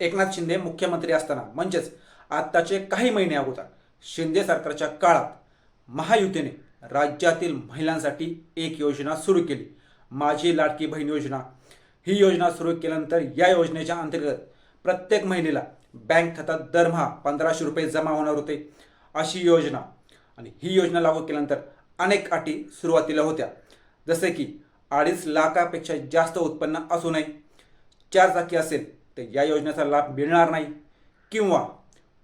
एकनाथ शिंदे मुख्यमंत्री असताना म्हणजेच आत्ताचे काही महिने अगोदर शिंदे सरकारच्या काळात महायुतीने राज्यातील महिलांसाठी एक योजना सुरू केली. माझी लाडकी बहीण योजना. ही योजना सुरू केल्यानंतर या योजनेच्या अंतर्गत प्रत्येक महिलेला बँक खात्यात दरमहा पंधराशे रुपये जमा होणार होते. अशी योजना आणि ही योजना लागू केल्यानंतर अनेक अटी सुरुवातीला होत्या. जसे की अडीच लाखापेक्षा जास्त उत्पन्न असू नये. चार चाकी असेल तर या योजनेचा लाभ मिळणार नाही. किंवा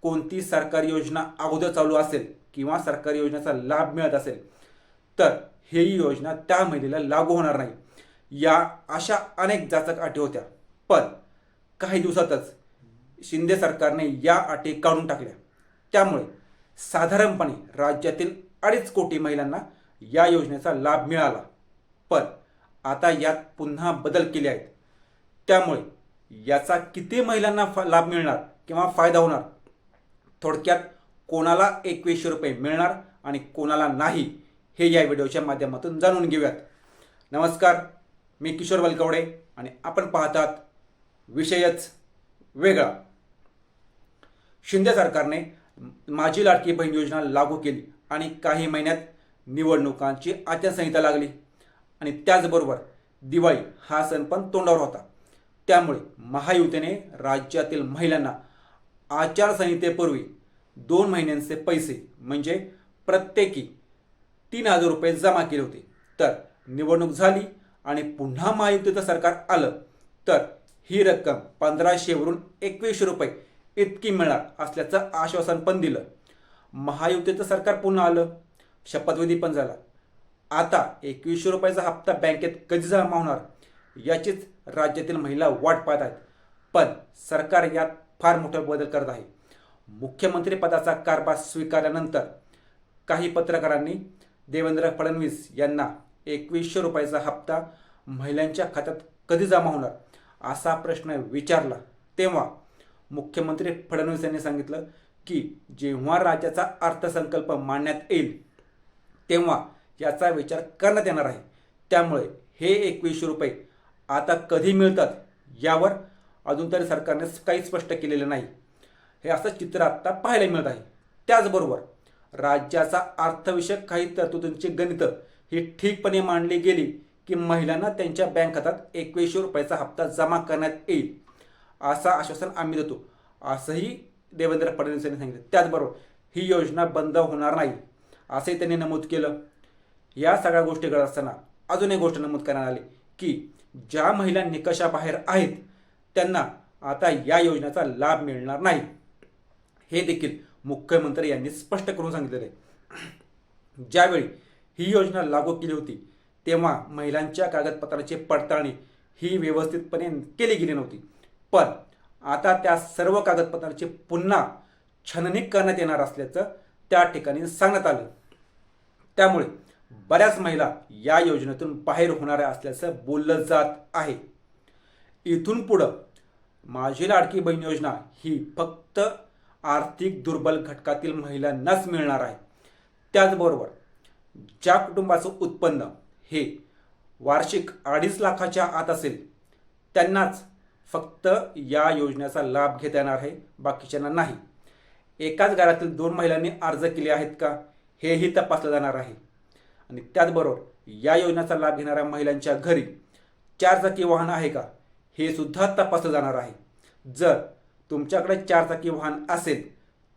कोणती सरकारी योजना अगोदर चालू असेल किंवा सरकारी योजनेचा लाभ मिळत असेल तर ही योजना त्या महिलेला लागू होणार नाही. या अशा अनेक जाचक अटी होत्या. पण काही दिवसातच शिंदे सरकारने या अटी काढून टाकल्या. त्यामुळे साधारणपणे राज्यातील अडीच कोटी महिलांना या योजनेचा लाभ मिळाला. पण आता यात पुन्हा बदल केले आहेत. त्यामुळे याचा किती महिलांना लाभ मिळणार किंवा फायदा होणार? थोडक्यात कोणाला एकवीसशे रुपये मिळणार आणि कोणाला नाही हे या व्हिडिओच्या माध्यमातून जाणून घेऊयात. नमस्कार मी किशोर बलकवडे आणि आपण पाहतात विषयच वेगळा. शिंदे सरकारने माझी लाडकी बहीण योजना लागू केली आणि काही महिन्यात निवडणुकांची आचारसंहिता लागली. आणि त्याचबरोबर दिवाळी हा सण पण तोंडावर होता. त्यामुळे महायुतीने राज्यातील महिलांना आचारसंहितेपूर्वी दोन महिन्यांचे पैसे म्हणजे प्रत्येकी तीन हजार रुपये जमा केले होते. तर निवडणूक झाली आणि पुन्हा महायुतीचं सरकार आलं तर ही रक्कम पंधराशेवरून एकवीसशे रुपये इतकी मिळणार असल्याचं आश्वासन पण दिलं. महायुतीचं सरकार पुन्हा आलं. शपथविधी पण झाला. आता एकवीसशे रुपयाचा हप्ता बँकेत कधी जमा होणार? याचीच राज्यातील महिला वाट पाहत आहेत. पण सरकार यात फार मोठा बदल करत आहे. मुख्यमंत्रीपदाचा कारभार स्वीकारल्यानंतर काही पत्रकारांनी देवेंद्र फडणवीस यांना एकवीसशे रुपयाचा हप्ता महिलांच्या खात्यात कधी जमा होणार? असा प्रश्न विचारला. तेव्हा मुख्यमंत्री फडणवीस यांनी सांगितलं की जेव्हा राज्याचा अर्थसंकल्प मांडण्यात येईल तेव्हा याचा विचार करण्यात येणार आहे. त्यामुळे हे एकवीसशे रुपये आता कधी मिळतात यावर अजून तरी सरकारने काही स्पष्ट केलेलं नाही. हे असं चित्र आत्ता पाहायला मिळत आहे. त्याचबरोबर राज्याचा अर्थविषयक काही तरतुदींची गणितं ही ठीकपणे मांडली गेली की महिलांना त्यांच्या बँक खात्यात एकवीसशे रुपयाचा हप्ता जमा करण्यात येईल असं आश्वासन आम्ही देतो असंही देवेंद्र फडणवीस यांनी सांगितलं. त्याचबरोबर ही योजना बंद होणार नाही असंही त्यांनी नमूद केलं. या सगळ्या गोष्टी करत असताना अजून एक गोष्ट नमूद करण्यात आली की ज्या महिला निकषाबाहेर आहेत त्यांना आता या योजनेचा लाभ मिळणार नाही. हे देखील मुख्यमंत्री यांनी स्पष्ट करून सांगितलेलं. आहे ज्यावेळी ही योजना लागू केली होती तेव्हा महिलांच्या कागदपत्राची पडताळणी ही व्यवस्थितपणे केली गेली नव्हती. पण आता त्या सर्व कागदपत्रांची पुन्हा छाननी करण्यात येणार असल्याचं त्या ठिकाणी सांगण्यात आलं. त्यामुळे बऱ्याच महिला या योजनेतून बाहेर होणाऱ्या असल्याचं बोललं जात आहे. इथून पुढं माझी लाडकी बहीण योजना ही फक्त आर्थिक दुर्बल घटकातील महिलांनाच मिळणार आहे. त्याचबरोबर ज्या कुटुंबाचं उत्पन्न हे वार्षिक अडीच लाखाच्या आत असेल त्यांनाच फक्त या योजनेचा लाभ घेता येणार आहे बाकीच्यांना नाही. एकाच घरातील दोन महिलांनी अर्ज केले आहेत का हेही तपासलं जाणार आहे. आणि त्याचबरोबर या योजनेचा लाभ घेणाऱ्या महिलांच्या घरी चारचाकी वाहन आहे का? हे सुद्धा तपासलं जाणार आहे. जर तुमच्याकडे चारचाकी वाहन असेल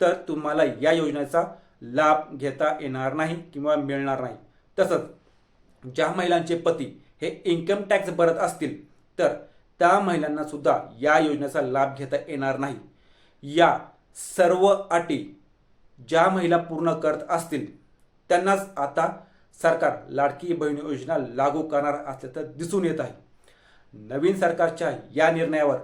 तर तुम्हाला या योजनेचा लाभ घेता येणार नाही किंवा मिळणार नाही. तसंच ज्या महिलांचे पती हे इन्कम टॅक्स भरत असतील तर त्या महिलांना सुद्धा या योजनेचा लाभ घेता येणार नाही. या सर्व अटी ज्या महिला पूर्ण करत असतील त्यांनाच आता सरकार लाडकी बहीण योजना लागू करणार असल्याचं दिसून येत आहे. नवीन सरकारच्या या निर्णयावर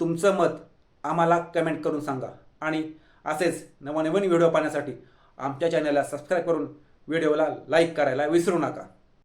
तुमचं मत आम्हाला कमेंट करून सांगा. आणि असेच नवनवीन व्हिडिओ पाहण्यासाठी आमच्या चॅनलला सबस्क्राईब करून व्हिडिओला लाईक करायला विसरू नका.